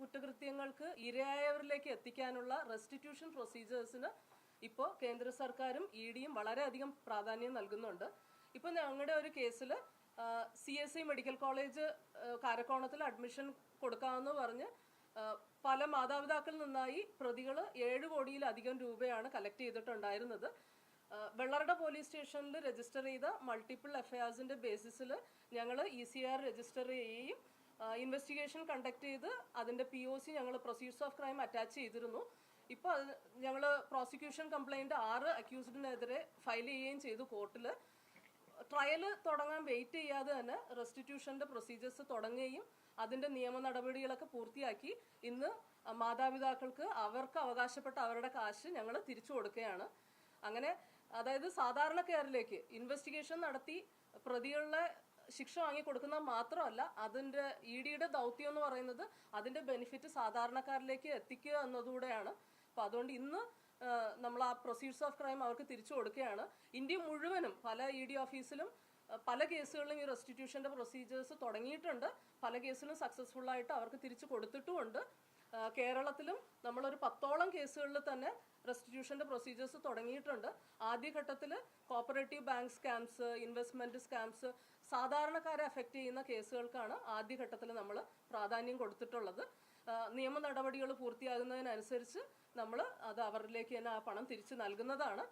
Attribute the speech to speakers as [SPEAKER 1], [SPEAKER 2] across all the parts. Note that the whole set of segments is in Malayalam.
[SPEAKER 1] കുറ്റകൃത്യങ്ങൾക്ക് ഇരയായവരിലേക്ക് എത്തിക്കാനുള്ള റെസ്റ്റിറ്റ്യൂഷൻ പ്രൊസീജിയേഴ്സിന് ഇപ്പോൾ കേന്ദ്ര സർക്കാരും ഇ ഡിയും വളരെയധികം പ്രാധാന്യം നൽകുന്നുണ്ട്. ഇപ്പോൾ ഞങ്ങളുടെ ഒരു കേസിൽ C S I medical college കാരക്കോണത്തിൽ admission കൊടുക്കാമെന്ന് പറഞ്ഞ് പല മാതാപിതാക്കളിൽ നിന്നായി പ്രതികൾ ഏഴ് കോടിയിലധികം രൂപയാണ് കളക്ട് ചെയ്തിട്ടുണ്ടായിരുന്നത്. വെള്ളറട പോലീസ് സ്റ്റേഷനിൽ രജിസ്റ്റർ ചെയ്ത മൾട്ടിപ്പിൾ എഫ്ഐആർസിന്റെ ബേസിസിൽ ഞങ്ങൾ ഇ സി ആർ രജിസ്റ്റർ ചെയ്യുകയും ഇൻവെസ്റ്റിഗേഷൻ കണ്ടക്ട് ചെയ്ത് അതിന്റെ പി ഒ സി ഞങ്ങൾ പ്രൊസീഡ്സ് ഓഫ് ക്രൈം അറ്റാച്ച് ചെയ്തിരുന്നു. ഇപ്പോൾ അത് ഞങ്ങൾ പ്രോസിക്യൂഷൻ കംപ്ലൈന്റ് ആറ് അക്യൂസ്ഡിനെതിരെ ഫയൽ ചെയ്യുകയും ചെയ്തു കോർട്ടിൽ ട്രയൽ തുടങ്ങാൻ വെയിറ്റ് ചെയ്യാതെ തന്നെ റെസ്റ്റിറ്റ്യൂഷന്റെ പ്രൊസീജിയേഴ്സ് തുടങ്ങുകയും അതിന്റെ നിയമ നടപടികളൊക്കെ പൂർത്തിയാക്കി. ഇന്ന് മാതാപിതാക്കൾക്ക് അവർക്ക് അവകാശപ്പെട്ട അവരുടെ കാശ് ഞങ്ങൾ തിരിച്ചു കൊടുക്കുകയാണ്. അങ്ങനെ അതായത് സാധാരണക്കാരിലേക്ക് ഇൻവെസ്റ്റിഗേഷൻ നടത്തി പ്രതികളുടെ ശിക്ഷ വാങ്ങി കൊടുക്കുന്ന മാത്രമല്ല അതിന്റെ ഇ ഡിയുടെ ദൗത്യം എന്ന് പറയുന്നത് അതിന്റെ ബെനിഫിറ്റ് സാധാരണക്കാരിലേക്ക് എത്തിക്കുക എന്നതുകൂടെയാണ് അപ്പൊ അതുകൊണ്ട് ഇന്ന് നമ്മൾ ആ പ്രൊസീഡ്സ് ഓഫ് ക്രൈം അവർക്ക് തിരിച്ചു കൊടുക്കുകയാണ്. ഇന്ത്യ മുഴുവനും പല ഇ ഡി ഓഫീസിലും പല കേസുകളിലും ഈ റെസ്റ്റിറ്റ്യൂഷന്റെ പ്രൊസീജിയേഴ്സ് തുടങ്ങിയിട്ടുണ്ട്. പല കേസിലും സക്സസ്ഫുൾ ആയിട്ട് അവർക്ക് തിരിച്ചു കൊടുത്തിട്ടുമുണ്ട്. കേരളത്തിലും നമ്മളൊരു പത്തോളം കേസുകളിൽ തന്നെ റെസ്റ്റിറ്റ്യൂഷന്റെ പ്രൊസീജിയേഴ്സ് തുടങ്ങിയിട്ടുണ്ട്. ആദ്യഘട്ടത്തിൽ cooperative bank scams investment scams സാധാരണക്കാരെ അഫക്റ്റ് ചെയ്യുന്ന കേസുകൾക്കാണ് ആദ്യഘട്ടത്തിൽ നമ്മൾ പ്രാധാന്യം കൊടുത്തിട്ടുള്ളത്. നിയമ നടപടികൾ പൂർത്തിയാകുന്നതിനനുസരിച്ച് നമ്മൾ അത് അവരിലേക്ക് തന്നെ ആ പണം തിരിച്ചു നൽകുന്നതാണ്.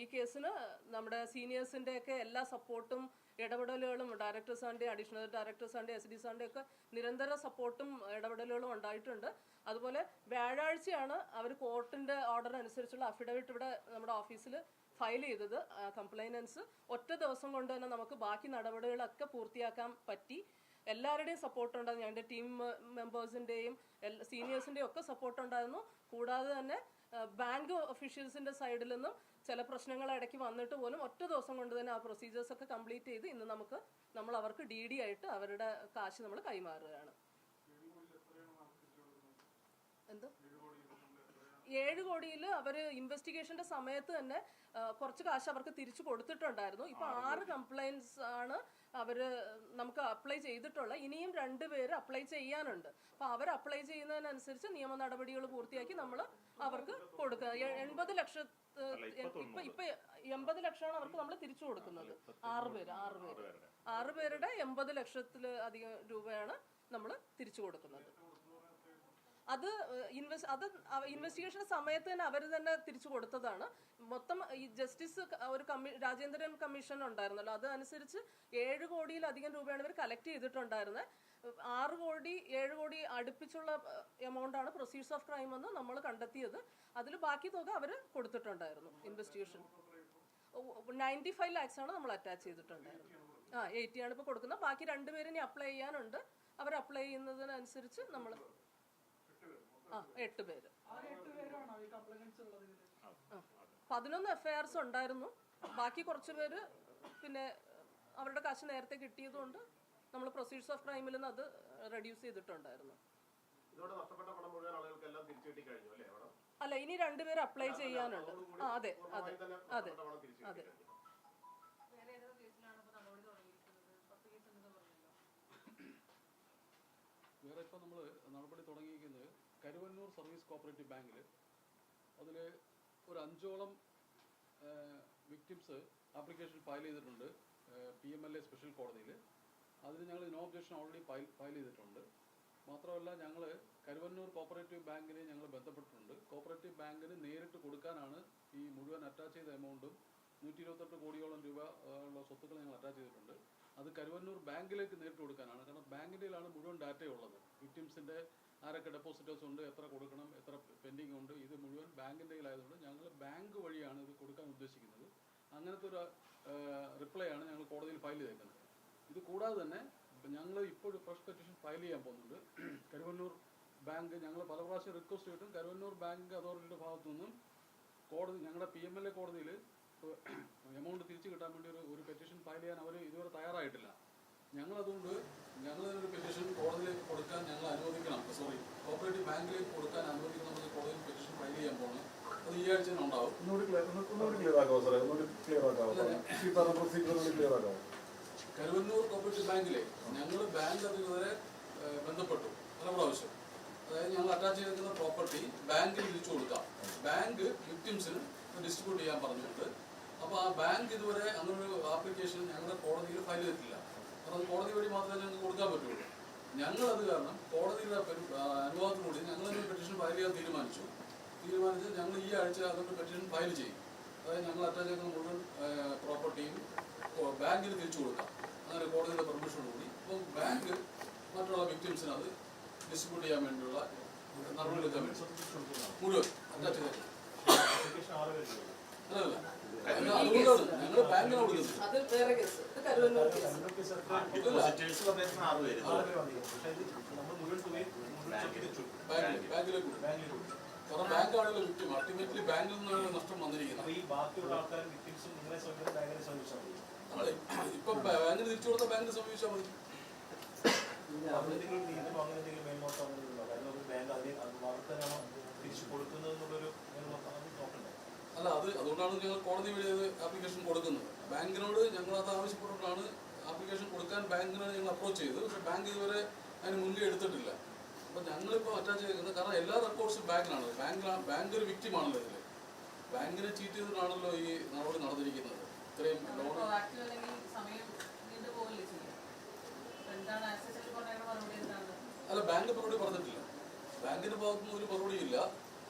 [SPEAKER 1] ഈ കേസിന് നമ്മുടെ സീനിയേഴ്സിന്റെ ഒക്കെ എല്ലാ സപ്പോർട്ടും ഇടപെടലുകളും ഡയറക്ടർ സാറിന്റെ അഡീഷണൽ ഡയറക്ടർ സാറിന്റെ എസ് ഡി സാറിന്റെ ഒക്കെ നിരന്തര സപ്പോർട്ടും ഇടപെടലുകളും ഉണ്ടായിട്ടുണ്ട്. അതുപോലെ വ്യാഴാഴ്ചയാണ് അവർ കോർട്ടിന്റെ ഓർഡർ അനുസരിച്ചുള്ള അഫിഡവിറ്റ് ഇവിടെ നമ്മുടെ ഓഫീസിൽ ഫയൽ ചെയ്തത് കംപ്ലൈനൻസ് ഒറ്റ ദിവസം കൊണ്ട് തന്നെ നമുക്ക് ബാക്കി നടപടികളൊക്കെ പൂർത്തിയാക്കാൻ പറ്റി. എല്ലാവരുടെയും സപ്പോർട്ട് ഉണ്ടായിരുന്നു. ഞങ്ങളുടെ ടീം മെമ്പേഴ്സിന്റെയും സീനിയേഴ്സിന്റെയും ഒക്കെ സപ്പോർട്ട് ഉണ്ടായിരുന്നു. കൂടാതെ തന്നെ ബാങ്ക് ഒഫീഷ്യൽസിന്റെ സൈഡിൽ നിന്നും ചില പ്രശ്നങ്ങൾ ഇടയ്ക്ക് വന്നിട്ട് പോലും ഒറ്റ ദിവസം കൊണ്ട് തന്നെ ആ പ്രൊസീജിയേഴ്സ് ഒക്കെ കംപ്ലീറ്റ് ചെയ്ത് ഇന്ന് നമുക്ക് നമ്മൾ അവർക്ക് ഡി ഡി ആയിട്ട് അവരുടെ കാശ് നമ്മൾ കൈമാറുകയാണ്. എന്തോ? ഏഴ് കോടിയിൽ അവർ ഇൻവെസ്റ്റിഗേഷന്റെ സമയത്ത് തന്നെ കുറച്ച് കാശ് അവർക്ക് തിരിച്ചു കൊടുത്തിട്ടുണ്ടായിരുന്നു. ഇപ്പൊ ആറ് കംപ്ലൈൻസ് ആണ് അവർ നമുക്ക് അപ്ലൈ ചെയ്തിട്ടുള്ള ഇനിയും രണ്ട് പേര് അപ്ലൈ ചെയ്യാനുണ്ട്. അപ്പൊ അവർ അപ്ലൈ ചെയ്യുന്നതിനനുസരിച്ച് നിയമ നടപടികൾ പൂർത്തിയാക്കി നമ്മൾ അവർക്ക് കൊടുക്കുക എൺപത് ലക്ഷ ഇപ്പൊ ഇപ്പൊ എൺപത് ലക്ഷമാണ് അവർക്ക് നമ്മൾ തിരിച്ചു കൊടുക്കുന്നത്. ആറ് പേര് ആറ് പേര്. ആറ് പേരുടെ. എൺപത് ലക്ഷത്തിൽ അധികം രൂപയാണ് നമ്മൾ തിരിച്ചു കൊടുക്കുന്നത്. അത് ഇൻവെസ്റ്റ് അത് ഇൻവെസ്റ്റിഗേഷൻ സമയത്ത് തന്നെ അവർ തന്നെ തിരിച്ചു കൊടുത്തതാണ്. മൊത്തം ഈ ജസ്റ്റിസ് ഒരു കമ്മി രാജേന്ദ്രൻ കമ്മീഷൻ ഉണ്ടായിരുന്നല്ലോ. അതനുസരിച്ച് ഏഴ് കോടിയിലധികം രൂപയാണ് ഇവർ കളക്ട് ചെയ്തിട്ടുണ്ടായിരുന്നത് ആറ് കോടി ഏഴ് കോടി അടുപ്പിച്ചുള്ള എമൗണ്ട് ആണ് പ്രൊസീഡ്സ് ഓഫ് ക്രൈം എന്ന് നമ്മൾ കണ്ടെത്തിയത്. അതിൽ ബാക്കി തുക അവർ കൊടുത്തിട്ടുണ്ടായിരുന്നു ഇൻവെസ്റ്റിഗേഷൻ നയന്റി ഫൈവ് ലാക്സ് ആണ് നമ്മൾ അറ്റാച്ച് ചെയ്തിട്ടുണ്ടായിരുന്നത്. ആ എയ്റ്റി ആണ് ഇപ്പോൾ കൊടുക്കുന്നത്. ബാക്കി രണ്ടുപേരും അപ്ലൈ ചെയ്യാനുണ്ട്. അവർ അപ്ലൈ ചെയ്യുന്നതിനനുസരിച്ച് നമ്മൾ ആ എട്ട് പേര്. ആ. പതിനൊന്ന് എഫ്ഐആർസ് ഉണ്ടായിരുന്നു. ബാക്കി കുറച്ച് പേര് പിന്നെ അവരുടെ കാശ് നേരത്തെ കിട്ടിയതുകൊണ്ട് നമ്മൾ പ്രൊസീഡ്സ് ഓഫ് ക്രൈമിൽ നിന്ന് അത് റെഡ്യൂസ് ചെയ്തിട്ടുണ്ടായിരുന്നു.
[SPEAKER 2] ഇതോടെ നഷ്ടപ്പെട്ട പണം മുഴുവൻ ആളുകൾക്ക് തിരിച്ചു കിട്ടി കഴിഞ്ഞു അല്ലേ
[SPEAKER 1] ഇനി രണ്ടുപേര് അപ്ലൈ ചെയ്യാനുണ്ട്. അതെ അതെ അതെ
[SPEAKER 2] അതെ.
[SPEAKER 3] വേറെ ഇപ്പോൾ നമ്മൾ നടപടി തുടങ്ങിയിരിക്കുന്നത് കരുവന്നൂർ സർവീസ് കോപ്പറേറ്റീവ് ബാങ്കിൽ അതിൽ ഒരു അഞ്ചോളം വിക്ടിംസ് ആപ്ലിക്കേഷൻ ഫയൽ ചെയ്തിട്ടുണ്ട്. P M L A special കോടതിയിൽ അതിന് ഞങ്ങൾ no objection already file file ചെയ്തിട്ടുണ്ട്. മാത്രമല്ല ഞങ്ങൾ കരുവന്നൂർ കോപ്പറേറ്റീവ് ബാങ്കിനെ ഞങ്ങൾ ബന്ധപ്പെട്ടിട്ടുണ്ട്. കോപ്പറേറ്റീവ് ബാങ്കിന് നേരിട്ട് കൊടുക്കാനാണ് ഈ മുഴുവൻ അറ്റാച്ച് ചെയ്ത എമൗണ്ടും നൂറ്റി ഇരുപത്തെട്ട് കോടിയോളം രൂപ ഉള്ള സ്വത്തുക്കൾ ഞങ്ങൾ അറ്റാച്ച് ചെയ്തിട്ടുണ്ട്. അത് കരുവന്നൂർ ബാങ്കിലേക്ക് നേരിട്ട് കൊടുക്കാനാണ്. കാരണം ബാങ്കിന്റെയിലാണ് മുഴുവൻ ഡാറ്റയുള്ളത് വിക്ടിംസിന്റെ ആരൊക്കെ ഡെപ്പോസിറ്റേഴ്സ് ഉണ്ട് എത്ര കൊടുക്കണം എത്ര പെൻഡിങ് ഉണ്ട് ഇത് മുഴുവൻ ബാങ്കിന്റെ കയ്യിലായതുകൊണ്ട് ഞങ്ങൾ ബാങ്ക് വഴിയാണ് ഇത് കൊടുക്കാൻ ഉദ്ദേശിക്കുന്നത്. അങ്ങനത്തെ ഒരു റിപ്ലൈ ആണ് ഞങ്ങൾ കോടതിയിൽ ഫയൽ ചെയ്തേക്കുന്നത്. ഇത് കൂടാതെ തന്നെ ഞങ്ങൾ ഇപ്പോൾ ഫ്രഷ് പെറ്റീഷൻ ഫയൽ ചെയ്യാൻ പോകുന്നുണ്ട്. കരുവന്നൂർ ബാങ്ക് ഞങ്ങൾ പല പ്രാവശ്യം റിക്വസ്റ്റ് ചെയ്തിട്ടും കരുവന്നൂർ ബാങ്ക് അതോറിറ്റിയുടെ ഭാഗത്തു നിന്നും കോടതി ഞങ്ങളുടെ പി എം എൽ എ കോടതിയിൽ എമൗണ്ട് തിരിച്ചു കിട്ടാൻ വേണ്ടി ഒരു ഒരു പെറ്റീഷൻ ഫയൽ ചെയ്യാൻ അവർ ഇതുവരെ തയ്യാറായിട്ടില്ല. ഞങ്ങൾ അതുകൊണ്ട് ഞങ്ങൾ ഒരു പെറ്റീഷൻ കോടതിയിലേക്ക് കൊടുക്കാൻ ഞങ്ങൾ അനുവദിക്കണം. സോറി കോപ്പറേറ്റീവ് ബാങ്കിലേക്ക് കൊടുക്കാൻ അനുവദിക്കണം എന്ന് കോടതിയിൽ പെറ്റീഷൻ ഫയൽ ചെയ്യാൻ പോകണം അത് ഈ ആഴ്ച തന്നെ ഉണ്ടാവും. കരുവന്നൂർ കോപ്പറേറ്റീവ് ബാങ്കിലെ ഞങ്ങൾ ബാങ്ക് അധികൃതരെ ബന്ധപ്പെട്ടു. പല ആവശ്യം. അതായത് ഞങ്ങൾ അറ്റാച്ച് ചെയ്തിരിക്കുന്ന പ്രോപ്പർട്ടി ബാങ്കിൽ തിരിച്ചു കൊടുക്കാം. ബാങ്ക് വിക്ടിംസിന് ഡിസ്ട്രിബ്യൂട്ട് ചെയ്യാൻ പറഞ്ഞിട്ടുണ്ട്. അപ്പോൾ ആ ബാങ്ക് ഇതുവരെ അങ്ങനൊരു ആപ്ലിക്കേഷൻ ഞങ്ങളുടെ കോടതിയിൽ ഫയൽ ചെയ്തിട്ടില്ല. അത് കോടതി വഴി മാത്രമേ ഞങ്ങൾക്ക് കൊടുക്കാൻ പറ്റുള്ളൂ. ഞങ്ങൾ അത് കാരണം കോടതിയുടെ അനുവാദത്തോടുകൂടി ഞങ്ങൾ ഒരു പെറ്റീഷൻ ഫയൽ ചെയ്യാൻ തീരുമാനിച്ചു. തീരുമാനിച്ച് ഞങ്ങൾ ഈ ആഴ്ച അതൊക്കെ പെറ്റീഷൻ ഫയൽ ചെയ്യും. അതായത് ഞങ്ങൾ അറ്റാച്ച് മുഴുവൻ പ്രോപ്പർട്ടിയും ബാങ്കിന് തിരിച്ചു കൊടുക്കാം. അങ്ങനെ കോടതിയുടെ പെർമിഷനോടുകൂടി അപ്പോൾ ബാങ്ക് മറ്റുള്ള വിക്ടിംസിന് അത് ഡിസ്ട്രിബ്യൂട്ട് ചെയ്യാൻ വേണ്ടിയുള്ള നടപടിയെടുക്കാൻ വേണ്ടി. മുഴുവൻ. അറ്റാച്ച് അല്ല അല്ലല്ല
[SPEAKER 1] അത് കേസ് ഇത്
[SPEAKER 3] അൾട്ടിമേറ്റ്ലി ബാങ്കിൽ നിന്നാണ് നഷ്ടം വന്നിരിക്കുന്നത് ഇപ്പൊ ബാങ്കിന് തിരിച്ചു കൊടുത്ത ബാങ്കിന് സമീപിച്ചാൽ മതി
[SPEAKER 2] അങ്ങനെ എന്തെങ്കിലും അങ്ങനെ ബാങ്ക് അതിന് അത് തന്നെയാണോ തിരിച്ചു കൊടുക്കുന്നത്
[SPEAKER 3] അല്ല അത് അതുകൊണ്ടാണ് ഞങ്ങൾ കോടതി വഴി ആപ്ലിക്കേഷൻ കൊടുക്കുന്നത്. ബാങ്കിനോട് ഞങ്ങൾ അത് ആവശ്യപ്പെട്ടിട്ടാണ് ആപ്ലിക്കേഷൻ കൊടുക്കാൻ ബാങ്കിനെ ഞങ്ങൾ അപ്രോച്ച് ചെയ്തത്. പക്ഷെ ബാങ്ക് ഇതുവരെ അതിന് മുൻകൈ എടുത്തിട്ടില്ല. അപ്പോൾ ഞങ്ങളിപ്പോൾ അറ്റാച്ച് ചെയ്യുന്നത് കാരണം എല്ലാ റെക്കോർഡ്സും ബാങ്കിലാണ് ബാങ്കിലാണ് ബാങ്ക് ഒരു വിക്റ്റിമാണല്ലോ ഇതിൽ ബാങ്കിനെ ചീറ്റ് ചെയ്തിട്ടാണല്ലോ ഈ നടപടി നടന്നിരിക്കുന്നത്. ഇത്രയും ലോൺ അല്ല ബാങ്ക് മറുപടി പറഞ്ഞിട്ടില്ല. ബാങ്കിന്റെ ഭാഗത്തുനിന്ന് ഒരു മറുപടിയില്ല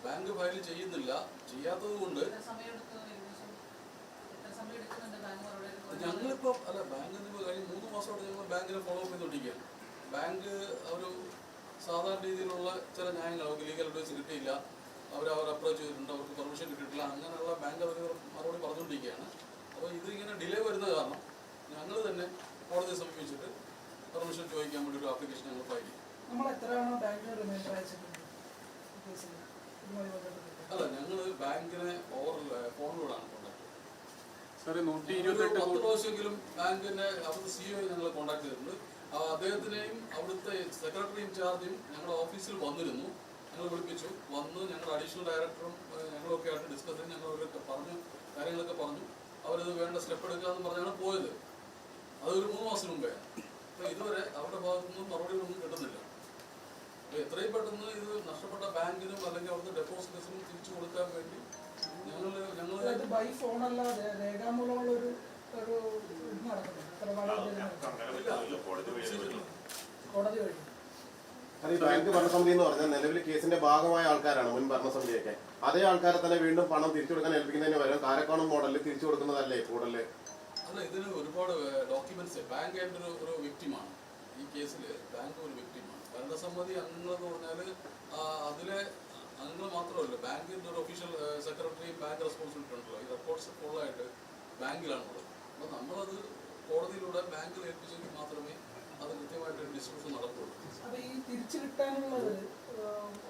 [SPEAKER 3] ബാങ്ക് ഫയൽ ചെയ്യുന്നില്ല. ചെയ്യാത്തത് കൊണ്ട് ഞങ്ങളിപ്പോ അല്ല ബാങ്ക് കഴിഞ്ഞ മൂന്ന് മാസമായിട്ട് ഞങ്ങൾ ബാങ്കിനെ ഫോളോ അപ്പ് ചെയ്തോണ്ടിരിക്കുക ബാങ്ക് ഒരു സാധാരണ രീതിയിലുള്ള ചില ന്യായങ്ങൾ അവർക്ക് ലീഗൽ അഡ്വൈസ് കിട്ടിയില്ല. അവർ അവർ അപ്രോച്ച് ചെയ്തിട്ടുണ്ട്. അവർക്ക് പെർമിഷൻ കിട്ടിയിട്ടില്ല. അങ്ങനെയുള്ള ബാങ്ക് അവർ മറുപടി പറഞ്ഞുകൊണ്ടിരിക്കുകയാണ്. അപ്പോൾ ഇതിങ്ങനെ ഇങ്ങനെ ഡിലേ വരുന്ന കാരണം ഞങ്ങൾ തന്നെ കോടതിയെ സമീപിച്ചിട്ട് പെർമിഷൻ ചോദിക്കാൻ വേണ്ടി ഒരു ആപ്ലിക്കേഷൻ ഞങ്ങൾ ഫയൽ ചെയ്യും
[SPEAKER 4] നമ്മൾ എത്ര ബാങ്കിൽ ബാങ്കിന് റിമൈൻഡർ അയച്ചിട്ടുണ്ട്
[SPEAKER 3] അല്ല ബാങ്കിനെ ഓവർ ഫോണിലൂടെയാണ് കോൺടാക്ട്
[SPEAKER 5] സാറേ നൂറ്റി
[SPEAKER 3] ഒരു
[SPEAKER 5] ഇരുപത്തെട്ട്
[SPEAKER 3] പത്ത് പ്രാവശ്യമെങ്കിലും ബാങ്കിന്റെ അവിടുത്തെ സിഇഒ ഞങ്ങൾ കോൺടാക്ട് ചെയ്തിട്ടുണ്ട്. ആ, അദ്ദേഹത്തിനെയും അവിടുത്തെ സെക്രട്ടറി ഇൻചാർജും ഞങ്ങളുടെ ഓഫീസിൽ വന്നിരുന്നു. ഞങ്ങൾ വിളിപ്പിച്ചു. വന്ന് ഞങ്ങളുടെ അഡീഷണൽ ഡയറക്ടറും ഞങ്ങളൊക്കെ ആയിട്ട് ഡിസ്കസ് ചെയ്ത് ഞങ്ങൾ അവരൊക്കെ പറഞ്ഞു കാര്യങ്ങളൊക്കെ പറഞ്ഞു. അവരത് വേണ്ട സ്റ്റെപ്പ് എടുക്കാമെന്ന് പറഞ്ഞാണ് പോയത്. അതൊരു മൂന്ന് മാസം മുമ്പേ. ഇതുവരെ അവരുടെ ഭാഗത്തുനിന്നും മറുപടികളൊന്നും കിട്ടുന്നില്ല. എത്രയും പെട്ടെന്ന് ഇത് നഷ്ടപ്പെട്ട ബാങ്കിനും അല്ലെങ്കിൽ അവിടുത്തെ ഡെപ്പോസിറ്റേഴ്സിനും തിരിച്ചു കൊടുക്കാൻ വേണ്ടി ഞങ്ങൾ ഞങ്ങൾ
[SPEAKER 4] ബൈ ഫോണല്ലാതെ രേഖാമൂലമുള്ള ഒരു ഒരു ഇത് നടക്കുന്നുണ്ട്. ഇടപാട്
[SPEAKER 2] അങ്ങനെ പറ്റില്ല കോടതി വഴി പറ്റില്ല
[SPEAKER 4] കോടതി വഴി.
[SPEAKER 6] അത് ഈ ബാങ്ക് ഭരണസമിതി എന്ന് പറഞ്ഞാൽ നിലവിൽ കേസിന്റെ ഭാഗമായ ആൾക്കാരാണ് മുൻ ഭരണസമിതിയൊക്കെ. അതേ ആൾക്കാരെ തന്നെ വീണ്ടും പണം തിരിച്ചു കൊടുക്കാൻ ഏൽപ്പിക്കുന്നതിന് പകരം കാരക്കോണം മോഡലിൽ തിരിച്ചു കൊടുക്കുന്നതല്ലേ കൂടുതൽ
[SPEAKER 3] അല്ല ഇതിന് ഒരുപാട് ഡോക്യുമെന്റ്സ് ബാങ്ക് എന്റെ ഒരു ഒരു വ്യക്തിമാണ്. ഈ കേസിൽ ബാങ്ക് ഒരു വ്യക്തിമാണ് ഭരണസമിതി അംഗങ്ങളെന്ന് പറഞ്ഞാൽ അതിലെ അംഗങ്ങൾ മാത്രമല്ല ബാങ്കിന്റെ ഒരു ഒഫീഷ്യൽ സെക്രട്ടറിയും ബാങ്ക് റെസ്പോൺസിബിലിറ്റി ഉണ്ടല്ലോ. ഈ റെക്കോർഡ്സ് ഫുള്ളായിട്ട് ബാങ്കിലാണുള്ളത്. അപ്പോൾ നമ്മളത് കോടതിയിലൂടെ ബാങ്കിൽ ഏൽപ്പിച്ചെങ്കിൽ മാത്രമേ അത് കൃത്യമായിട്ട് ഡിസ്ട്രിബ്യൂഷൻ നടക്കുള്ളൂ.
[SPEAKER 4] അപ്പോൾ ഈ തിരിച്ചു കിട്ടാനുള്ളത്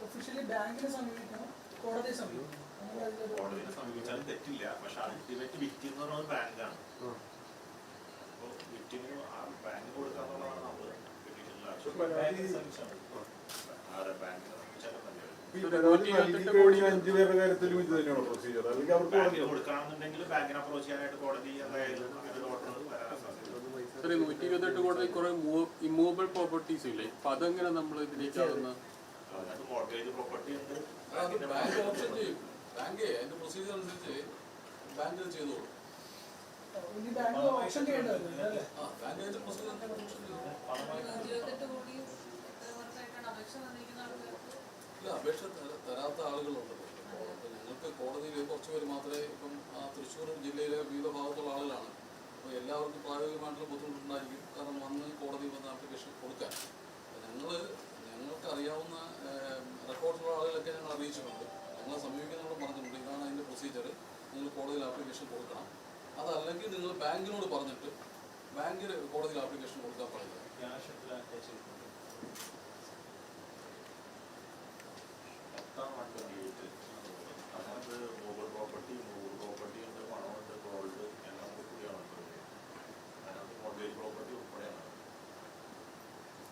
[SPEAKER 4] ഒഫീഷ്യലി ബാങ്കിനെ സമീപിക്കണം കോടതിയെ സമീപിക്കണം
[SPEAKER 2] കോടതിനെ സമീപിച്ചാലും തെറ്റില്ല. പക്ഷെ അൾട്ടിമേറ്റ് വിക്ടി എന്ന് പറയുന്നത് ബാങ്കാണ് അപ്പോൾ വിക്ടിന് ആ ബാങ്ക് കൊടുക്കാന്നുള്ളതാണ് നമ്മൾ പെറ്റീഷനിൽ ആവശ്യം ബാങ്കിനെ സമീപിച്ചാൽ മതി ആരെ ബാങ്കിനെ സമീപിച്ചാലും മതി
[SPEAKER 7] ഈ പരാതി നൽകി കഴിഞ്ഞ അഞ്ചു പേരുടെ കാര്യത്തിലും ഇത് തന്നെയാണോ പ്രൊസീജിയർ അല്ലെങ്കിൽ അവർക്ക്
[SPEAKER 2] കൊടുക്കണമെന്നുണ്ടെങ്കിൽ ബാങ്കിനെ അപ്രോച്ച് ചെയ്യാനായിട്ട് കോടതി സാധ്യത
[SPEAKER 5] സാറേ നൂറ്റി ഇരുപത്തെട്ട് കോടതി കുറെ ഇമ്മൂവബിൾ പ്രോപ്പർട്ടീസ് ഇല്ലേ? അപ്പൊ അതെങ്ങനെ നമ്മൾ
[SPEAKER 2] ഉണ്ട്
[SPEAKER 3] അത് ബാങ്ക് ഓപ്ഷൻ ചെയ്യും. ബാങ്ക് അതിന്റെ പ്രൊസീജിയർ അനുസരിച്ച് ബാങ്കിൽ ചെയ്തോളൂ. ഇല്ല അപേക്ഷ തരാത്ത ആളുകളുണ്ട് ഞങ്ങൾക്ക് കോടതിയിൽ കുറച്ച് പേര് മാത്രമേ ഇപ്പം ആ തൃശ്ശൂർ ജില്ലയിലെ വിവിധ ഭാഗത്തുള്ള ആളുകളാണ് അപ്പോൾ എല്ലാവർക്കും പ്രായോഗികമായിട്ടുള്ള ബുദ്ധിമുട്ടുണ്ടായിരിക്കും കാരണം വന്ന് കോടതി വന്ന് ആപ്ലിക്കേഷൻ കൊടുക്കാൻ ഞങ്ങൾ ഞങ്ങൾക്ക് അറിയാവുന്ന റെക്കോർഡുള്ള ആളുകളൊക്കെ ഞങ്ങൾ അറിയിച്ചിട്ടുണ്ട് ഞങ്ങളെ സമീപിക്കുന്നവരോട് പറഞ്ഞിട്ടുണ്ട് ഇതാണ് അതിന്റെ പ്രൊസീജിയർ നിങ്ങൾ കോടതിയിൽ ആപ്ലിക്കേഷൻ കൊടുക്കണം. അതല്ലെങ്കിൽ നിങ്ങൾ ബാങ്കിനോട് പറഞ്ഞിട്ട് ബാങ്കിൽ കോടതിയിൽ ആപ്ലിക്കേഷൻ കൊടുക്കാൻ
[SPEAKER 2] അതിനകത്ത് മൂവർ പ്രോപ്പർട്ടി പ്രോപ്പർട്ടി ഉണ്ട് പണമുണ്ട് ഗോൾഡ് എല്ലാം കൂടിയാണ് ഉള്ളത്. അതിനകത്ത് മോർഗേജ് പ്രോപ്പർട്ടി ഉൾപ്പെടെയാണ്.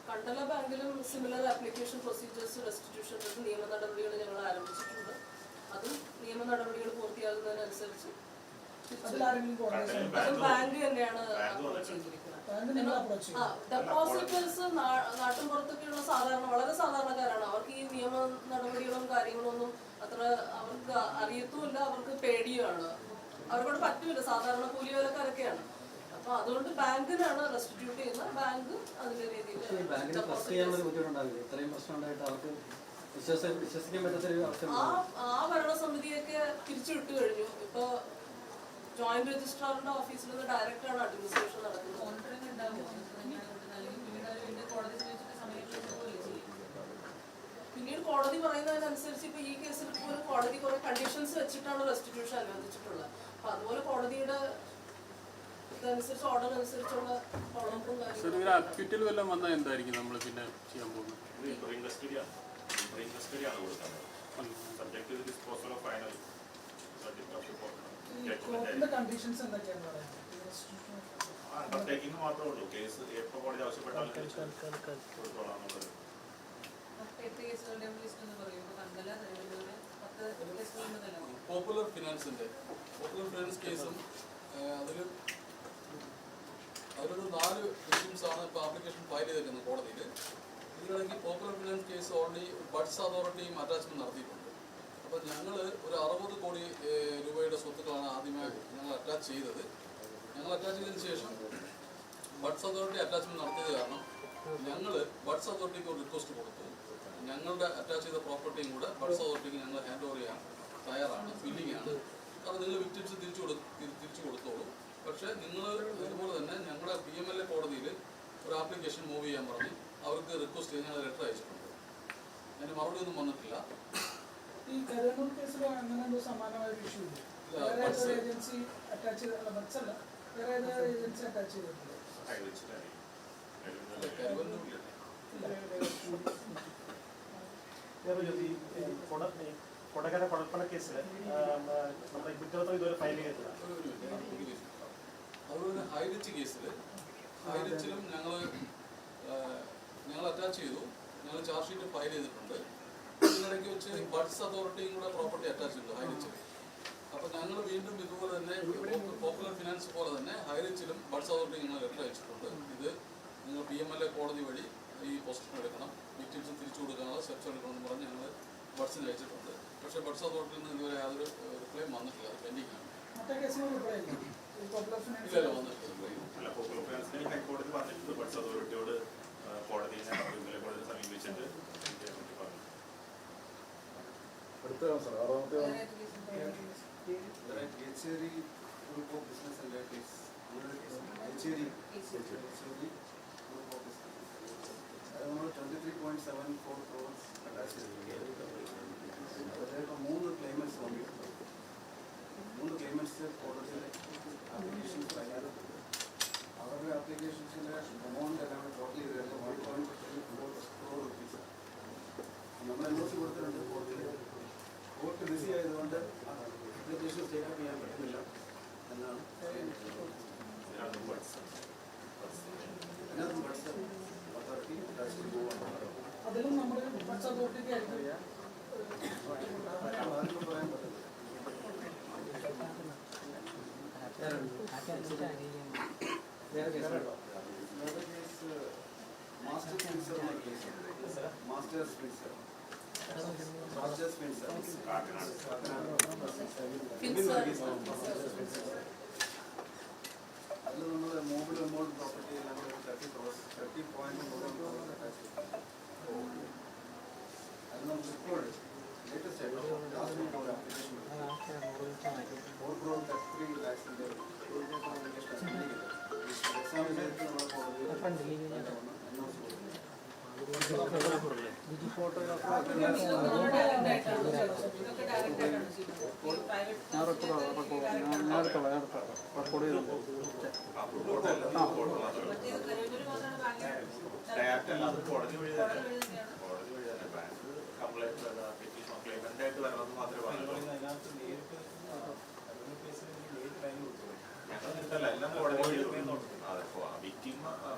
[SPEAKER 1] കണ്ടല ബാങ്കിലും സിമിലർ ആപ്ലിക്കേഷൻ പ്രൊസീജിയേഴ്സ് റെസ്റ്റിറ്റ്യൂഷൻ നിയമ നടപടികൾ ഞങ്ങൾ ആരംഭിച്ചിട്ടുണ്ട്. അതും നിയമ നടപടികൾ പൂർത്തിയാകുന്നതിനനുസരിച്ച് ബാങ്ക് തന്നെയാണ് ഡെപ്പോസിറ്റേഴ്സ് നാട്ടിൻ പുറത്തൊക്കെയുള്ള സാധാരണ വളരെ സാധാരണക്കാരാണ്. അവർക്ക് ഈ നിയമ അത്ര അവർക്ക് അറിയത്തുമില്ല അവർക്ക് പേടിയുമാണ്. അവർക്കോട് പറ്റൂല സാധാരണ കൂലിവേലക്കാരൊക്കെയാണ്. അപ്പൊ അതുകൊണ്ട് ബാങ്കിനാണ് റെസ്റ്റിറ്റ്യൂട്ട് ചെയ്യുന്നത്. ബാങ്ക് അതിന്റെ
[SPEAKER 8] രീതിയിൽ വിശ്വസിക്കാൻ പറ്റാത്തൊരു അവസ്ഥ
[SPEAKER 1] ആ ആ ഭരണസമിതിയൊക്കെ തിരിച്ചു വിട്ടു കഴിഞ്ഞു. ഇപ്പൊ ജോയിന്റ് രജിസ്ട്രാറിന്റെ ഓഫീസിൽ നിന്ന് ഡയറക്റ്റ് ആണ് അഡ്മിനിസ്ട്രേഷൻ നടക്കുന്നത്.
[SPEAKER 9] മോണിറ്ററിംഗ് ഉണ്ടാവും. പിന്നീട് കോടതി
[SPEAKER 1] പറയുന്നതിനനുസരിച്ച് ഇപ്പൊ ഈ കേസിൽ പോലും കോടതി കുറെ കണ്ടീഷൻസ് വെച്ചിട്ടാണ് റെസ്റ്റിറ്റ്യൂഷൻ അനുവദിച്ചിട്ടുള്ളത്. അപ്പൊ അതുപോലെ കോടതിയുടെ ഇതനുസരിച്ച് ഓർഡർ അനുസരിച്ചുള്ള ഫോളോപ്പും കാര്യങ്ങളും
[SPEAKER 5] വന്നാൽ എന്തായിരിക്കും നമ്മൾ പിന്നെ ചെയ്യാൻ പോകുന്നത്?
[SPEAKER 4] കണ്ടീഷൻസ് എന്തൊക്കെയാണ് പറയുന്നത്
[SPEAKER 2] അണ്ടർടേക്കിംഗ് മാത്രമേ ഉള്ളൂ. കേസ് എപ്പോൾ കോടതി ആവശ്യപ്പെട്ടാലും കൊടുത്തോളാം
[SPEAKER 3] പോപ്പുലർ ഫിനാൻസിന്റെ പോപ്പുലർ ഫിനാൻസ് കേസും അതിൽ അതിലൊരു നാല് വിക്ടിംസ് ആണ് ഇപ്പോൾ ആപ്ലിക്കേഷൻ ഫയൽ ചെയ്തിരിക്കുന്നത് കോടതിയിൽ ഇതിലാണെങ്കിൽ popular finance case already buds അതോറിറ്റിയും അറ്റാച്ച്മെന്റ് നടത്തിയിട്ടുണ്ട്. അപ്പോൾ ഞങ്ങൾ ഒരു അറുപത് കോടി രൂപയുടെ സ്വത്തുക്കളാണ് ആദ്യമായി ഞങ്ങൾ അറ്റാച്ച് ചെയ്തത്. ഞങ്ങൾ അറ്റാച്ച് ചെയ്തതിന് ശേഷം ബഡ്സ് അതോറിറ്റി അറ്റാച്ച്മെന്റ് നടത്തിയത് കാരണം ഞങ്ങൾ ബഡ്സ് അതോറിറ്റിക്ക് ഒരു റിക്വസ്റ്റ് കൊടുത്തു. ഞങ്ങളുടെ അറ്റാച്ച് ചെയ്ത പ്രോപ്പർട്ടിയും കൂടെ ബഡ്സ് അതോറിറ്റിക്ക് ഞങ്ങൾ ഹാൻഡ് ഓവർ ചെയ്യാൻ തയ്യാറാണ് ഫില്ലിംഗ് ആണ്. അത് നിങ്ങൾ വിറ്റിച്ച് തിരിച്ചു കൊടു തിരിച്ചു കൊടുത്തോളൂ. പക്ഷേ നിങ്ങൾ ഇതുപോലെ തന്നെ ഞങ്ങളുടെ പി എം എൽ എ കോടതിയിൽ ഒരു ആപ്ലിക്കേഷൻ മൂവ് ചെയ്യാൻ പറഞ്ഞ്. അവർക്ക് റിക്വസ്റ്റ് ചെയ്ത് ഞങ്ങൾ ലെറ്റർ അയച്ചിട്ടുണ്ട്. അതിന് മറുപടി ഒന്നും വന്നിട്ടില്ല.
[SPEAKER 4] ഈ കരുവന്നൂർ കേസിൽ അങ്ങനെ എന്തോ സമാനമായ ഒരു ഇഷ്യൂ വേറെ ഏതൊരു ഏജൻസി അറ്റാച്ച് ചെയ്ത അല്ല ബഡ്സ് അല്ല വേറെ ഏതൊരു ഏജൻസി അറ്റാച്ച് ചെയ്തിട്ടുണ്ട്.
[SPEAKER 10] കൊടകര കുഴൽപ്പണ കേസിൽ നമ്മുടെ കുറ്റപത്രം ഇതുവരെ ഫയൽ ചെയ്തിട്ടില്ല.
[SPEAKER 3] അതുപോലെ തന്നെ ഹൈറിച്ച് കേസിൽ ഹൈറിച്ചിലും ഞങ്ങൾ ഞങ്ങൾ അറ്റാച്ച് ചെയ്തു. ഞങ്ങൾ ചാർജ് ഷീറ്റ് ഫയൽ ചെയ്തിട്ടുണ്ട്. ഇതിനിടയ്ക്ക് വെച്ച് ബഡ്സ് അതോറിറ്റിയും കൂടെ പ്രോപ്പർട്ടി അറ്റാച്ച് ഉണ്ട് ഹൈറിച്ചിൽ അപ്പോൾ ഞങ്ങൾ വീണ്ടും ഇതുപോലെ തന്നെ പോപ്പുലർ ഫിനാൻസ് പോലെ തന്നെ ഹൈറിച്ചിലും ബഡ്സ് അതോറിറ്റി ഞങ്ങൾ ലെറ്റർ അയച്ചിട്ടുണ്ട്. ഇത് നിങ്ങൾ പി എം എൽ എ കോടതി വഴി ഈ പൊസിഷൻ എടുക്കണം. വിക്ടിംസ് തിരിച്ചു കൊടുക്കാനുള്ള സ്റ്റെപ്സ് എടുക്കണം എന്ന് പറഞ്ഞ് ഞങ്ങൾ ബഡ്സിന് അയച്ചിട്ടുണ്ട്. പക്ഷേ ബഡ്സ് അതോറിറ്റിയിൽ നിന്ന് ഇതുവരെ യാതൊരു റിപ്ലൈയും വന്നിട്ടില്ല. അത് പെൻഡിങ് ആണ്.
[SPEAKER 4] റിപ്ലൈ
[SPEAKER 3] ഇല്ലല്ലോ വന്നിട്ടില്ല. reply.
[SPEAKER 2] അല്ല പോപ്പുലർ ഫിനാൻസിന് ഹൈക്കോടതി പറഞ്ഞിട്ടുണ്ട് ബഡ്സ് അതോറിറ്റിയോട് ആ, കോടതിയെ ഇന്നലെ കോടതി സമീപിച്ചിട്ട് ഇതിനെ പറ്റി പറഞ്ഞു
[SPEAKER 7] അടുത്ത സാർ ആറാമത്തെ
[SPEAKER 9] വേറെ ഏത് കേസും
[SPEAKER 8] Kecheri group of business and case Kecheri
[SPEAKER 9] case
[SPEAKER 8] Kecheri group of business അത് നമ്മൾ twenty three point seven four crores attach ചെയ്തിട്ടുണ്ട് അതിലേക്ക് മൂന്ന് ക്ലെയിമൻസ് വന്നിട്ടുണ്ട് മൂന്ന് ക്ലെയിമൻസ് കോടതിയിൽ ആപ്ലിക്കേഷൻ ഫയൽ ചെയ്തിട്ടുണ്ട് അവരുടെ ആപ്ലിക്കേഷൻസിന്റെ എമൗണ്ട് എല്ലാം ടോട്ടൽ ചെയ്ത് വരുന്നത് one point three four crore rupees നമ്മൾ എൻ ഒ സി കൊടുത്തിട്ടുണ്ട് കോടതിയിൽ. കോർട്ട് ബിസി ആയതുകൊണ്ട് ആപ്ലിക്കേഷൻ സ്റ്റേക്കപ്പ് ചെയ്യാൻ പറ്റുന്നില്ല. എന്നാണ്
[SPEAKER 2] ഇതിനകത്ത് ബഡ്സ്
[SPEAKER 8] അതിനകത്ത് പഠിച്ച അതോറിറ്റി അറ്റാച്ച്മെന്റ് പോവാണ്
[SPEAKER 4] അതിലും നമ്മൾ ബഡ്സ് അതോറിറ്റിക്ക് ആയിരിക്കും
[SPEAKER 8] അതൊന്നും പറയാൻ പറ്റില്ല വേറെ കേസ് മാസ്റ്റർ സ്പിൻസർ എന്ന കേസ് മാസ്റ്റർ സ്പിൻസർ മാസ്റ്റർ സ്പിൻസർ
[SPEAKER 2] കാക്കനാട്
[SPEAKER 1] ഫിൻസർ
[SPEAKER 8] അതിൽ നമ്മൾ മൂവ്ഡ് എമൗണ്ട് പ്രോപ്പർട്ടി നമ്മൾ തേർട്ടി ക്രോസ് തേർട്ടി പോയിന്റ് മൂന്ന് ക്രോസ് അറ്റാച്ച് ചെയ്തു അത് നമുക്ക് ഇപ്പോൾ ലേറ്റസ്റ്റ് ആയിട്ട് ലാസ്റ്റ് ഒരു ആപ്ലിക്കേഷൻ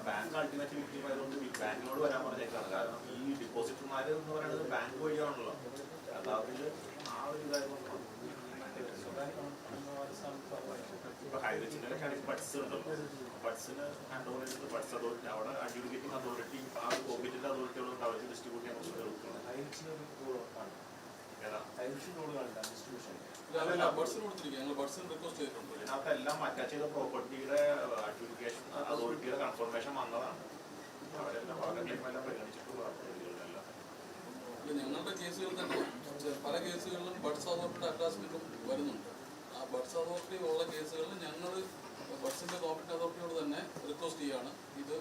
[SPEAKER 2] ബാങ്ക് അൾട്ടിമേറ്റ് വിക്ടിം ആയതുകൊണ്ട് ബാങ്കിനോട് വരാൻ പറഞ്ഞേക്കാണ്. കാരണം ഈ ഡിപ്പോസിറ്റർമാർ എന്ന് പറയുന്നത് ബാങ്ക് വഴിയാണല്ലോ. അതായത് ആ ഒരു കാര്യം ഇപ്പൊ ഹൈറേഞ്ചിന്റെ ബഡ്സ് ഉണ്ടല്ലോ. ബഡ്സിന് ഹാൻഡ് ഓവർ ചെയ്തിട്ട് ബഡ്സ് അതോറിറ്റി അവിടെ അഡ്യൂഡിക്കേറ്റിംഗ് അതോറിറ്റി ആ ഒരു കോവിഡിന്റെ അതോറിറ്റികളുണ്ട് അവർക്ക് ഡിസ്ട്രിബ്യൂട്ട് ചെയ്യാൻ കൊടുക്കുന്നത് എല്ലാം അറ്റാച്ച് ചെയ്ത പ്രോപ്പർട്ടിയുടെ അഡ്യൂഡിക്കേഷൻ അതോറിറ്റിയുടെ കൺഫർമേഷൻ വന്നതാണ്. അവരെല്ലാം എല്ലാം പരിഗണിച്ചിട്ടുള്ള പ്രതികളുടെല്ലാം
[SPEAKER 3] ഞങ്ങളുടെ കേസുകൾ തന്നെ പല കേസുകളിലും ബഡ്സ് അതോറിറ്റിയുടെ അറ്റാച്ച്മെന്റും വരുന്നുണ്ട്. ആ ബഡ്സ് അതോറിറ്റി ഉള്ള കേസുകളിൽ ഞങ്ങൾ ബഡ്സിന്റെ കോമ്പറ്റന്റ് അതോറിറ്റിയോട് തന്നെ റിക്വസ്റ്റ് ചെയ്യാണ് ഇത്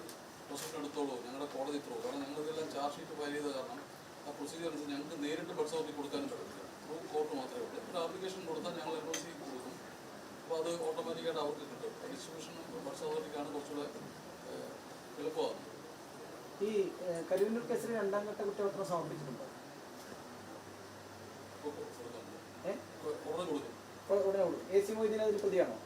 [SPEAKER 3] പ്രൊസീജിയർ എടുത്തോളൂ ഞങ്ങളുടെ കോടതി ത്രൂ. കാരണം ഞങ്ങളിതെല്ലാം ചാർജ് ഷീറ്റ് ഫയൽ ചെയ്ത കാരണം ആ പ്രൊസീജിയർ അനുസരിച്ച് ഞങ്ങൾക്ക് നേരിട്ട് ബഡ്സ് അതോറിറ്റി കൊടുക്കാനും പറ്റത്തില്ല. ത്രൂ കോർട്ട് മാത്രമേ ഉള്ളൂ. ഒരു ആപ്ലിക്കേഷൻ കൊടുത്താൽ ഞങ്ങൾ എൻ ഒ കൊടുക്കും. അപ്പോൾ അത് ഓട്ടോമാറ്റിക്കായിട്ട് അവർക്ക് കിട്ടും. ഡിസ്ട്രിബ്യൂഷൻ ബഡ്സ് അതോറിറ്റിക്കാണ് കുറച്ചുകൂടെ എളുപ്പമാകുന്നത്
[SPEAKER 11] ഈ കരുവിനൂർ കേസിൽ രണ്ടാം ഘട്ട കുറ്റപത്രം സമർപ്പിച്ചിട്ടുണ്ടോ?
[SPEAKER 3] ഉടനെ കൊടുക്കും
[SPEAKER 11] എ സി മൊയ്തീൻ അതിൽ പ്രതിയാണോ?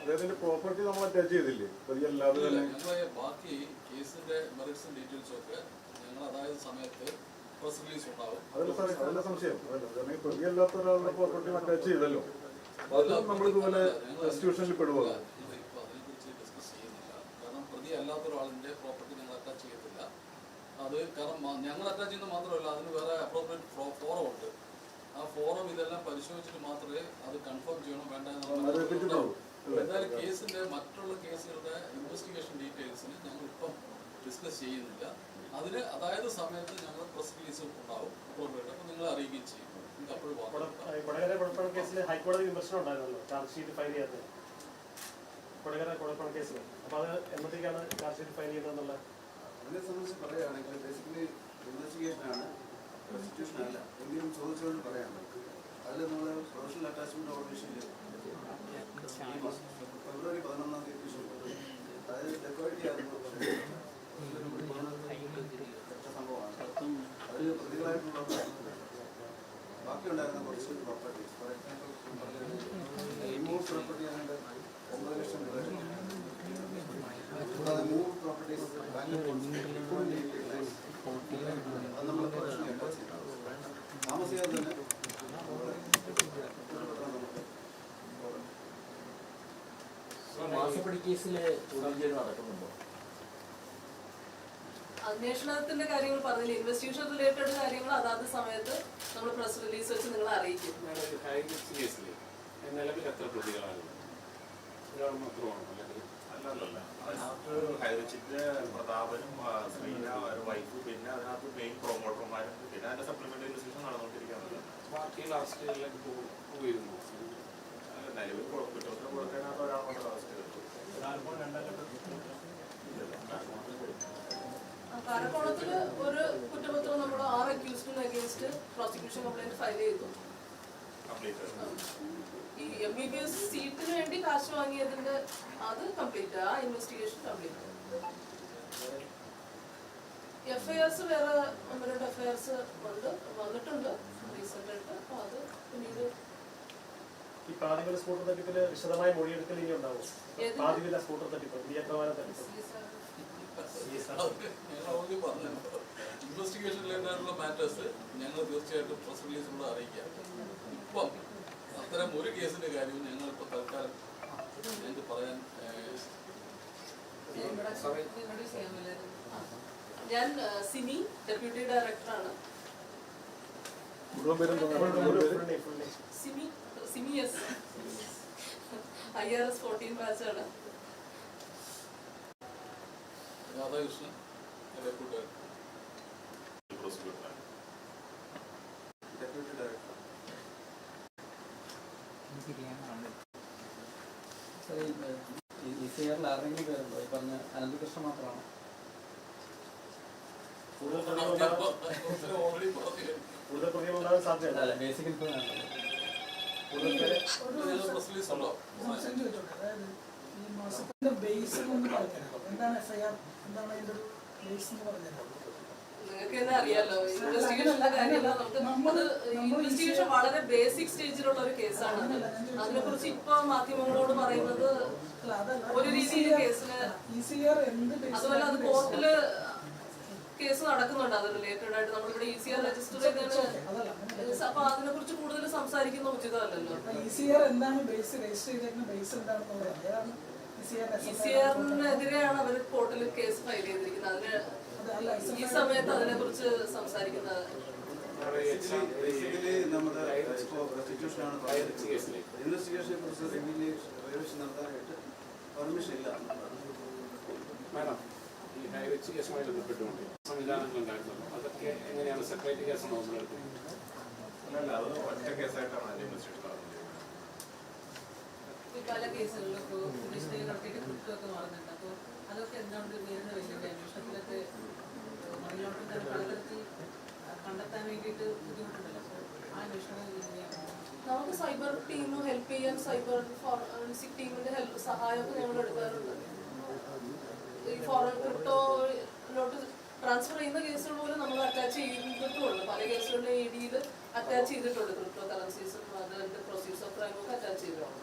[SPEAKER 7] അദ്ദേഹത്തിന്റെ പ്രോപ്പർട്ടി നമ്മൾ അറ്റാച്ച് ചെയ്തില്ലേ? പ്രതിയല്ലാതെ തന്നെ
[SPEAKER 3] ബാക്കി കേസിന്റെ മെറിറ്റ്സും ഡീറ്റെയിൽസും ഒക്കെ ഞങ്ങൾ അതായത് സമയത്ത് പ്രസ് റിലീസ് ഉണ്ടാവും.
[SPEAKER 7] അതല്ല സാറേ അതല്ല സംശയം. അതല്ല പ്രതിയല്ലാത്ത ഒരാളുടെ പ്രോപ്പർട്ടി അറ്റാച്ച് ചെയ്തല്ലോ. അത് റെസ്റ്റിറ്റ്യൂഷനിൽ പെടുവോ?
[SPEAKER 3] അല്ലാത്ത ഒരാളിന്റെ പ്രോപ്പർട്ടി ഞങ്ങൾ അറ്റാച്ച് ചെയ്യത്തില്ല. അത് കാരണം ഞങ്ങൾ അറ്റാച്ച് മാത്രമല്ല അതിന് വേറെ അപ്രോപ്രിയറ്റ് ഫോറം ഉണ്ട്. ആ ഫോറം ഇതെല്ലാം പരിശോധിച്ചിട്ട് മാത്രമേ അത് കൺഫേം ചെയ്യണം വേണ്ട എന്തായാലും കേസിന്റെ മറ്റുള്ള കേസുകളുടെ ഇൻവെസ്റ്റിഗേഷൻ ഡീറ്റെയിൽസിന് ഞങ്ങൾ ഇപ്പം ഡിസ്കസ് ചെയ്യുന്നില്ല. അതിന് അതായത് സമയത്ത് ഞങ്ങൾ പ്രസ് റിലീസ് ഉണ്ടാവും. അപ്പോൾ നിങ്ങൾ നിങ്ങളെ അറിയിക്കുകയും ചെയ്യും.
[SPEAKER 10] കൊടകര കുഴപ്പണ കേസിൽ ഹൈക്കോടതി വിമർശനം ഉണ്ടായിരുന്നല്ലോ ചാർജ് ഷീറ്റ് ഫയൽ ചെയ്യാത്തത് കൊടകര കുഴപ്പണ കേസിൽ അപ്പോൾ അത് എന്നത്തേക്കാണ് ചാർജ് ഷീറ്റ് ഫയൽ ചെയ്യുന്നതെന്നുള്ള
[SPEAKER 8] അതിനെ സംബന്ധിച്ച് പറയുകയാണെങ്കിൽ ബേസിക്കലി ഇൻവെസ്റ്റിഗേഷൻ എങ്കിലും ചോദിച്ചുകൊണ്ട് പറയാം അതിൽ നമ്മൾ പ്രൊഫഷണൽ അറ്റാച്ച്മെന്റ് മാസം ഫെബ്രുവരി പതിനൊന്നാം തീയതി. അതായത് ഡെക്കോറേറ്റ് ആയിരുന്നു സംഭവമാണ്. അതിൽ പ്രതികളായിട്ടുള്ള ബാക്കിയുണ്ടായിരുന്ന കുറച്ച് properties for example remove property ആണെങ്കിൽ ഒമ്പത് ലക്ഷം രൂപ. കൂടാതെ മൂവ് പ്രോപ്പർട്ടീസ് അത് നമ്മൾ താമസിയാതെ തന്നെ
[SPEAKER 11] മാസപ്പടി കേസിൽ തുടർജയിൽ നടക്കുന്നുണ്ടോ
[SPEAKER 1] അന്വേഷണത്തിന്റെ കാര്യങ്ങൾ പറഞ്ഞില്ല? ഇൻവെസ്റ്റിഗേഷൻ റിലേറ്റഡ് കാര്യങ്ങൾ അതാത് സമയത്ത് നമ്മൾ പ്രസ് റിലീസ് വെച്ച് നിങ്ങൾ അറിയിക്കും.
[SPEAKER 5] കേസിൽ നിലവിൽ എത്ര പ്രതികളാണ്? ഒരാൾ മാത്രമാണോ? അല്ലെങ്കിൽ
[SPEAKER 2] അല്ലല്ല അതിനകത്ത് ഹൈറിച്ചിന്റെ പ്രതാപനും ആ, ശ്രീന വൈഫ് പിന്നെ അതിനകത്ത് മെയിൻ പ്രൊമോട്ടർമാരും പിന്നെ അതിന്റെ സപ്ലിമെന്ററി ഇൻവെസ്റ്റിഗേഷൻ നടന്നുകൊണ്ടിരിക്കുകയാണല്ലോ
[SPEAKER 5] ബാക്കിയുള്ള അറസ്റ്റുകളിലേക്ക് പോയിരുന്നു.
[SPEAKER 2] അല്ല, നിലവിൽ കൊ-
[SPEAKER 1] ആ, കാരക്കോണത്തിൽ ഒരു കുറ്റപത്രം നമ്മൾ ആറ് അക്യൂസ്ഡിന് അഗേൻസ്റ്റ് പ്രോസിക്യൂഷൻ കംപ്ലൈന്റ് ഫയൽ ചെയ്തു. ഈ എം ബി ബി എസ് സീറ്റിന് വേണ്ടി കാശ് വാങ്ങിയതിന്റെ അത് കംപ്ലീറ്റ് ആ ഇൻവെസ്റ്റിഗേഷൻ കംപ്ലീറ്റ് എഫ്ഐആർസ് വേറെ ഒന്ന് രണ്ട് എഫ്ഐആർസ് ഉണ്ട് വന്നിട്ടുണ്ട് റീസെന്റ് ആയിട്ട് അപ്പൊ അത് പിന്നീട്
[SPEAKER 10] ഈ പാതിവില സ്കൂട്ടർ തട്ടിപ്പിൽ വിശദമായ മൊഴിയെടുക്കൽ ഇനി ഉണ്ടാവും? പാതിവില സ്കൂട്ടർ തട്ടിപ്പ് വിയക്കമാന തട്ടിപ്പ്.
[SPEAKER 3] റിലേറ്റഡായിട്ടുള്ള മാറ്റേഴ്സ് ഞങ്ങൾ തീർച്ചയായിട്ടും പ്രസ് റിലീസിലൂടെ അറിയിക്കാം. ഇപ്പം അത്തരം ഒരു കേസിന്റെ കാര്യവും ഞങ്ങൾ ഇപ്പോൾ തൽക്കാലം ഞങ്ങൾക്ക് പറയാൻ
[SPEAKER 1] ഞാൻ സിനി ഡെപ്യൂട്ടി ഡയറക്ടറാണ്. Simi Simi S I R S fourteen ബാച്ചാണ്
[SPEAKER 3] Radhakrishnan deputy director
[SPEAKER 8] deputy director
[SPEAKER 11] ഈ സി ആരെങ്കിലും പേരുണ്ടോ ഈ പറഞ്ഞ അനന്തകൃഷ്ണൻ മാത്രമാണോ
[SPEAKER 10] കൂടുതൽ പ്രതികളുണ്ടാകാൻ സാധ്യതയുണ്ട്
[SPEAKER 11] അല്ല ബേസിക് ഇൻഫോർമേഷൻ
[SPEAKER 10] കൂടുതൽ
[SPEAKER 3] പ്രസ് റിലീസ് ഉണ്ടോ
[SPEAKER 4] ഈ മാസത്തിന്റെ ബേസ് ഒന്ന് പറഞ്ഞുതരാമോ എന്താണ് എഫ് എന്താണ് അതിന്റെ ബേസ് എന്ന് പറഞ്ഞുതരാമോ
[SPEAKER 1] നിങ്ങൾക്ക് തന്നെ അറിയാലോ ഇൻവെസ്റ്റിഗേഷന്റെ കാര്യമല്ല. നമുക്ക് നമ്മൾ ഇൻവെസ്റ്റിഗേഷൻ വളരെ ബേസിക് സ്റ്റേജിലുള്ള ഒരു കേസാണ് അതിനെ കുറിച്ച് ഇപ്പൊ മാധ്യമങ്ങളോട് പറയുന്നത് ഒരു രീതിയിൽ കേസിന് അതുപോലെ അത് കോർട്ടിൽ കേസ് നടക്കുന്നുണ്ട്. അത് റിലേറ്റഡ് ആയിട്ട് നമ്മളിവിടെ ഇ സി ആർ രജിസ്റ്റർ
[SPEAKER 4] ചെയ്തിട്ട്
[SPEAKER 1] അപ്പൊ അതിനെ കുറിച്ച് കൂടുതൽ സംസാരിക്കുന്ന ഉചിതമല്ലല്ലോ.
[SPEAKER 4] ഇ സി ആർ എന്താണ് ബേസ് രജിസ്റ്റർ ചെയ്തേക്കുന്ന ബേസ് എന്താണെന്ന് ഇ സി
[SPEAKER 1] ആറിനെതിരെയാണ് അവർ കോർട്ടിൽ കേസ് ഫയൽ ചെയ്തിരിക്കുന്നത്. അതിന് ഈ സമയത്ത് അതിനെ കുറിച്ച് സംസാരിക്കുന്നത്
[SPEAKER 8] ബേസിക്കലി നമ്മുടെ ഇപ്പോൾ റെസ്റ്റിറ്റ്യൂഷൻ ആണ് ഇൻവെസ്റ്റിഗേഷനെ കുറിച്ച് റെഗുലേഷൻ നടത്താനായിട്ട് പെർമിഷൻ ഇല്ല.
[SPEAKER 5] മാഡം അതൊക്കെ എങ്ങനെയാണ് സെപ്പറേറ്റ്
[SPEAKER 2] അല്ല ഒറ്റ
[SPEAKER 9] അപ്പോൾ അതൊക്കെ തന്നെ ആ
[SPEAKER 1] നമുക്ക് സൈബർ ടീമും ഹെൽപ്പ് ചെയ്യാൻ സൈബർ ഫോറൻസിക് ടീമിന്റെ സഹായമൊക്കെ ഞങ്ങൾ എടുക്കാറുണ്ട്. ഈ ഫോറൻ ക്രിപ്റ്റോയിലോട്ട് ട്രാൻസ്ഫർ ചെയ്യുന്ന കേസുകൾ പോലും നമ്മൾ അറ്റാച്ച് ചെയ്തിട്ടുള്ളൂ പല കേസുകളിലും ഇ ഡിയിൽ അറ്റാച്ച് ചെയ്തിട്ടുണ്ട് ക്രിപ്റ്റോ കറൻസീസും അതിന്റെ പ്രൊസീജിയർ ഓഫ് ക്രൈമും ഒക്കെ അറ്റാച്ച് ചെയ്തിട്ടുണ്ട്.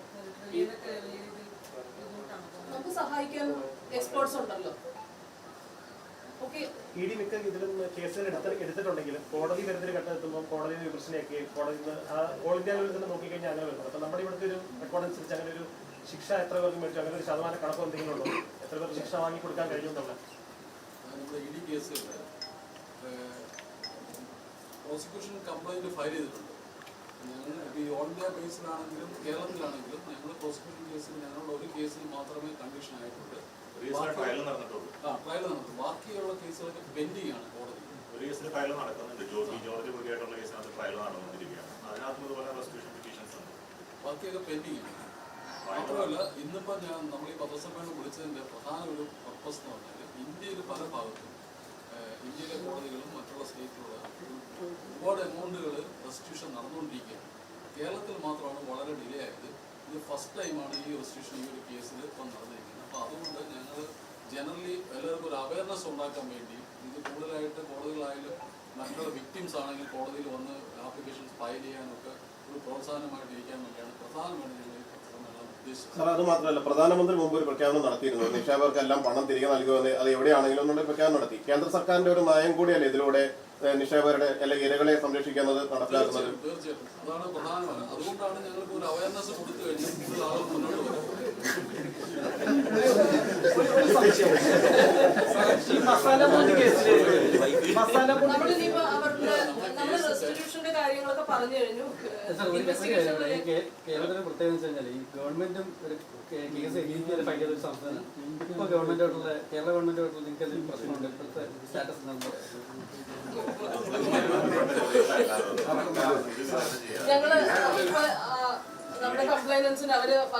[SPEAKER 1] നമുക്ക് സഹായിക്കാൻ എക്സ്പേർട്സ് ഉണ്ടല്ലോ. ഓക്കെ
[SPEAKER 10] ഇ ഡി മിക്ക ഇതിലും കേസുകൾ എടുത്ത് എടുത്തിട്ടുണ്ടെങ്കിലും കോടതി എത്തുമ്പോൾ കോടതി വിമർശനയൊക്കെ കോടതി ഓൾ ഇന്ത്യ ലെവലിൽ തന്നെ നോക്കിക്കഴിഞ്ഞാൽ അങ്ങനെ വരുന്നത് അപ്പം നമ്മുടെ ഇവിടുത്തെ ഒരു റെക്കോർഡ് അനുസരിച്ച് അങ്ങനെ ഒരു ശിക്ഷ എത്ര പേർക്ക് മേടിച്ചു? അങ്ങനെ ഒരു ശതമാനം കണക്കോ എന്തെങ്കിലും ഉണ്ടോ? എത്ര പേർക്ക് ശിക്ഷ വാങ്ങി കൊടുക്കാൻ കഴിയും എന്നുള്ള
[SPEAKER 3] നമ്മുടെ ഇ ഡി കേസുകളിൽ പ്രോസിക്യൂഷൻ കംപ്ലൈന്റ് ഫയൽ ചെയ്തിട്ടുണ്ട്. ഞങ്ങൾ ഈ ഓൾ ഇന്ത്യ ബേസിലാണെങ്കിലും കേരളത്തിലാണെങ്കിലും ഞങ്ങൾ പ്രോസിക്യൂഷൻ കേസിൽ ഞങ്ങളുടെ ഒരു കേസിൽ മാത്രമേ കണ്ടീഷൻ ആയിട്ടുള്ളൂ.
[SPEAKER 2] റീസൺ ട്രയൽ നടന്നിട്ടുള്ളൂ.
[SPEAKER 3] ആ ട്രയൽ നടന്നു ബാക്കിയുള്ള കേസുകളൊക്കെ പെൻഡിങ് ആണ് കോടതി.
[SPEAKER 2] ഒരു കേസിൽ ഫയൽ നടക്കുന്നുണ്ട്. ജോർജി ജോർജ് കേസിനകത്ത് ഫയൽ നടന്നുകൊണ്ടിരിക്കുകയാണ്. അതിനകത്ത് പിറ്റീഷൻസ് ഉണ്ട്.
[SPEAKER 3] ബാക്കിയൊക്കെ പെൻഡിങ് ആണ്. മാത്രമല്ല ഇന്നിപ്പോ ഞാൻ നമ്മൾ ഈ പത്രസമ്മേളനം വിളിച്ചതിന്റെ പ്രധാന ഒരു പർപ്പസ് എന്ന് പറഞ്ഞാൽ ഇന്ത്യയിൽ പല ഭാഗത്തും ഇന്ത്യയിലെ കോടതികളും മറ്റുള്ള സ്റ്റേറ്റിലുള്ള ഒരുപാട് എമൗണ്ടുകൾ റെസ്റ്റിറ്റ്യൂഷൻ നടന്നുകൊണ്ടിരിക്കുകയാണ്. കേരളത്തിൽ മാത്രമാണ് വളരെ ഡിലേ ആയത്. ഇത് ഫസ്റ്റ് ടൈമാണ് ഈ റെസ്റ്റിറ്റ്യൂഷൻ ഈ ഒരു കേസിൽ ഇപ്പം നടന്നിരിക്കുന്നത്. അപ്പോൾ അതുകൊണ്ട് ഞങ്ങൾ ജനറലി എല്ലാവർക്കും ഒരു അവയർനെസ് ഉണ്ടാക്കാൻ വേണ്ടി ഇത് കൂടുതലായിട്ട് കോടതികളായാലും മറ്റുള്ള വിക്ടിംസ് ആണെങ്കിൽ കോടതിയിൽ വന്ന് ആപ്ലിക്കേഷൻസ് ഫയൽ ചെയ്യാനൊക്കെ ഒരു പ്രോത്സാഹനമായിട്ട് ഇരിക്കാൻ വേണ്ടിയാണ് പ്രധാനമായിട്ട് ഞങ്ങൾ ഈ പത്രസമ്മേളനം ഉദ്ദേശിച്ചത്
[SPEAKER 6] സാർ അത് മാത്രമല്ല പ്രധാനമന്ത്രി മുമ്പ് ഒരു പ്രഖ്യാപനം നടത്തിയിരുന്നു. നിക്ഷേപകർക്കെല്ലാം പണം തിരികെ നൽകുമെന്ന് അത് എവിടെയാണെങ്കിലും എന്നുള്ള പ്രഖ്യാപനം നടത്തി. കേന്ദ്ര സർക്കാരിന്റെ ഒരു നയം കൂടിയല്ലേ ഇതിലൂടെ നിക്ഷേപകരുടെ അല്ലെങ്കിൽ ഇരകളെ സംരക്ഷിക്കുന്നത് നടപ്പിലാക്കുന്നത്?
[SPEAKER 3] തീർച്ചയായും തീർച്ചയായും അതാണ് പ്രധാനമാണ്. അതുകൊണ്ടാണ് ഞങ്ങൾക്ക് ഒരു അവയർനെസ് കൊടുത്തു കഴിഞ്ഞാൽ കൂടുതൽ ആളുകൾ മുന്നോട്ട് വരും.
[SPEAKER 11] ഈ മസാല ബോണ്ട് മസാല
[SPEAKER 1] റെസ്റ്റിറ്റ്യൂഷന്റെ കാര്യങ്ങളൊക്കെ പറഞ്ഞു കഴിഞ്ഞു.
[SPEAKER 11] സാർ ഒരു കാര്യം ഇവിടെ ഈ കേ- പ്രത്യേകത വെച്ച് കഴിഞ്ഞാൽ ഈ ഗവൺമെന്റും കേസ് എഴുതി ഫയൽ ഒരു സംസ്ഥാനം ഇപ്പൊ ഗവൺമെന്റായിട്ടുള്ള കേരള ഗവൺമെന്റായിട്ടുള്ള നിങ്ങൾക്ക് എന്തെങ്കിലും പ്രശ്നമുണ്ട്? ഇപ്പോഴത്തെ സ്റ്റാറ്റസ്
[SPEAKER 1] ഞങ്ങൾ നമ്മുടെ കംപ്ലൈനൻസിന് അവർ